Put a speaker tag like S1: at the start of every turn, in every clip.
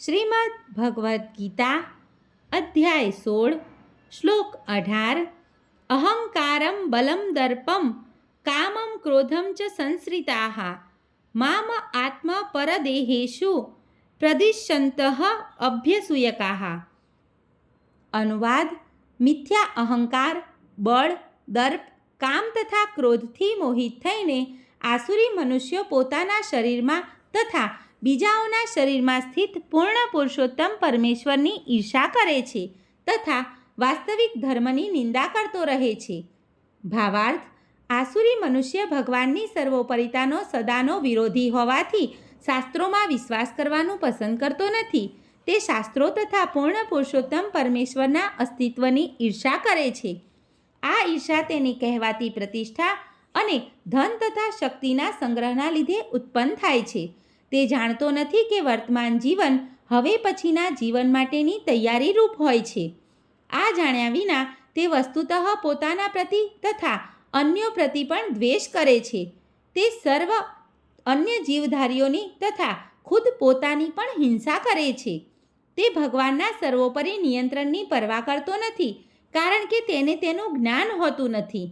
S1: શ્રીમદ ભગવદ્ ગીતા, અધ્યાય સોળ, શ્લોક અઢાર, અહંકારમ બલમ દર્પમ, કામમ ક્રોધમ ચ સંશ્રિતાઃ મામ આત્મા પરદેહેશુ પ્રદિશ્યંત અભ્યસૂયકા. અનુવાદ, મિથ્યા અહંકાર, બળ, દર્પ, કામ તથા ક્રોધથી મોહિત થઈને આસુરી મનુષ્યો પોતાના શરીરમાં તથા બીજાઓના શરીરમાં સ્થિત પૂર્ણ પુરુષોત્તમ પરમેશ્વરની ઈર્ષા કરે છે તથા વાસ્તવિક ધર્મની નિંદા કરતો રહે છે. ભાવાર્થ, આસુરી મનુષ્ય ભગવાનની સર્વોપરિતાનો સદાનો વિરોધી હોવાથી શાસ્ત્રોમાં વિશ્વાસ કરવાનું પસંદ કરતો નથી. તે શાસ્ત્રો તથા પૂર્ણ પુરુષોત્તમ પરમેશ્વરના અસ્તિત્વની ઈર્ષા કરે છે. આ ઈર્ષા તેની કહેવાતી પ્રતિષ્ઠા અને ધન તથા શક્તિના સંગ્રહના લીધે ઉત્પન્ન થાય છે. તે જાણતો નથી કે વર્તમાન જીવન હવે પછીના જીવન માટેની તૈયારી રૂપ હોય છે. આ જાણ્યા વિના તે વસ્તુતઃ પોતાના પ્રતિ તથા અન્યો પ્રતિ પણ દ્વેષ કરે છે. તે સર્વ અન્ય જીવધારીઓની તથા ખુદ પોતાની પણ હિંસા કરે છે. તે ભગવાનના સર્વોપરી નિયંત્રણની પરવા કરતો નથી, કારણ કે તેને તેનું જ્ઞાન હોતું નથી.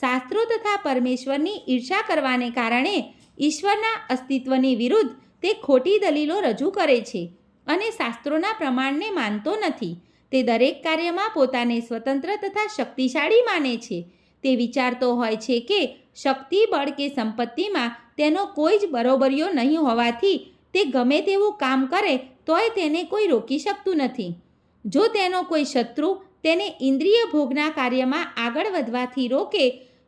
S1: શાસ્ત્રો તથા પરમેશ્વરની ઈર્ષા કરવાને કારણે ઈશ્વરના અસ્તિત્વની વિરુદ્ધ તે ખોટી દલીલો રજૂ કરે છે અને શાસ્ત્રોના પ્રમાણને માનતો નથી. તે દરેક કાર્યમાં પોતાને સ્વતંત્ર તથા શક્તિશાળી માને છે. તે વિચારતો હોય છે કે શક્તિ, બળ કે સંપત્તિમાં તેનો કોઈ જ બરોબરીઓ નહીં હોવાથી તે ગમે તેવું કામ કરે તોય તેને કોઈ રોકી શકતું નથી. જો તેનો કોઈ શત્રુ તેને ઇન્દ્રિય ભોગના કાર્યમાં આગળ વધવાથી રોકે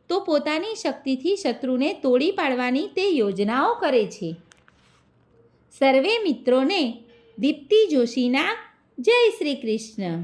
S1: તો પોતાની શક્તિથી શત્રુને તોડી પાડવાની તે યોજનાઓ કરે છે. સર્વે મિત્રોને દીપ્તિ જોશીના જય શ્રી કૃષ્ણ.